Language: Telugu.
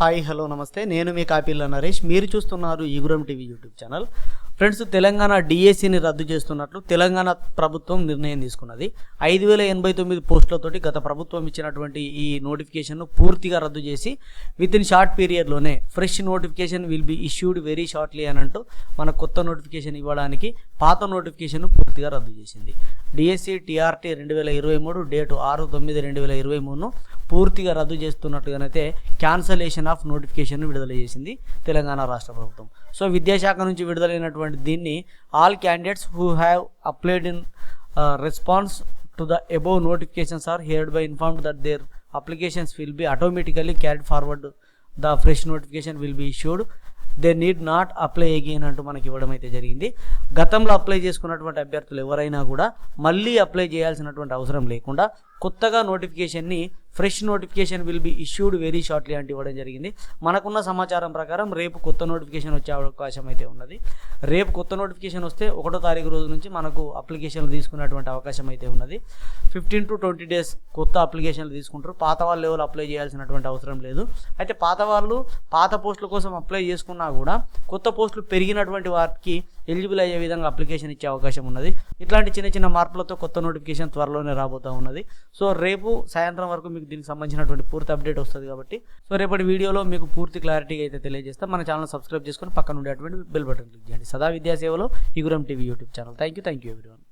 హాయ్ హలో నమస్తే. నేను మీ కాపీల నరేష్. మీరు చూస్తున్నారు Eguram TV YouTube channel. Friends Telangana డిఎస్సిని రద్దు చేస్తున్నట్లు తెలంగాణ ప్రభుత్వం నిర్ణయం తీసుకున్నది. ఐదు వేల ఎనభై తొమ్మిది పోస్టులతోటి గత ప్రభుత్వం ఇచ్చినటువంటి ఈ నోటిఫికేషన్ను పూర్తిగా రద్దు చేసి within short పీరియడ్లోనే fresh notification will be issued very shortly అని అంటూ మన కొత్త నోటిఫికేషన్ ఇవ్వడానికి పాత నోటిఫికేషన్ పూర్తిగా రద్దు చేసింది. డిఎస్సి టీఆర్టీ రెండు వేల ఇరవై మూడు డేటు ఆరు తొమ్మిది రెండు వేల ఇరవై మూడును పూర్తిగా రద్దు చేస్తున్నట్టుగానైతే క్యాన్సలేషన్ ఆఫ్ నోటిఫికేషన్ విడుదల చేసింది తెలంగాణ రాష్ట్ర ప్రభుత్వం. సో విద్యాశాఖ నుంచి విడుదలైనటువంటి దీన్ని all candidates who have applied in response to the above notifications are hereby informed that their applications will be automatically carried forward the fresh notification will be issued they need not apply again అంటూ మనకి ఇవ్వడం అయితే జరిగింది. గతంలో అప్లై చేసుకున్నటువంటి అభ్యర్థులు ఎవరైనా కూడా మళ్ళీ అప్లై చేయాల్సినటువంటి అవసరం లేకుండా కొత్తగా నోటిఫికేషన్ని fresh notification will be issued very shortly అంటే ఇవ్వడం జరిగింది. మనకున్న సమాచారం ప్రకారం రేపు కొత్త నోటిఫికేషన్ వచ్చే అవకాశం అయితే ఉన్నది. రేపు కొత్త నోటిఫికేషన్ వస్తే ఒకటో తారీఖు రోజు నుంచి మనకు అప్లికేషన్లు తీసుకునేటువంటి అవకాశం అయితే ఉన్నది. ఫిఫ్టీన్ టు ట్వంటీ డేస్ కొత్త అప్లికేషన్లు తీసుకుంటారు. పాత వాళ్ళు ఎవరు అప్లై చేయాల్సినటువంటి అవసరం లేదు. అయితే పాత వాళ్ళు పాత పోస్టుల కోసం అప్లై చేసుకున్నా కూడా కొత్త పోస్టులు పెరిగినటువంటి వారికి ఎలిజిబుల్ అయ్యే విధంగా అప్లికేషన్ ఇచ్చే అవకాశం ఉన్నది. ఇట్లాంటి చిన్న చిన్న మార్పులతో కొత్త నోటిఫికేషన్ త్వరలోనే రాబోతూ ఉన్నది. సో రేపు సాయంత్రం వరకు మీకు దీనికి సంబంధించినటువంటి పూర్తి అప్డేట్ వస్తుంది కాబట్టి సో రేపటి వీడియోలో మీకు పూర్తి క్లారిటీగా అయితే తెలియజేస్తాం. మన ఛానల్ సబ్స్క్రైబ్ చేసుకొని పక్కన ఉండేటువంటి బెల్ బటన్ క్లిక్ చేయండి. సదా విద్యాసేవలో Eguram TV YouTube channel thank you thank you everyone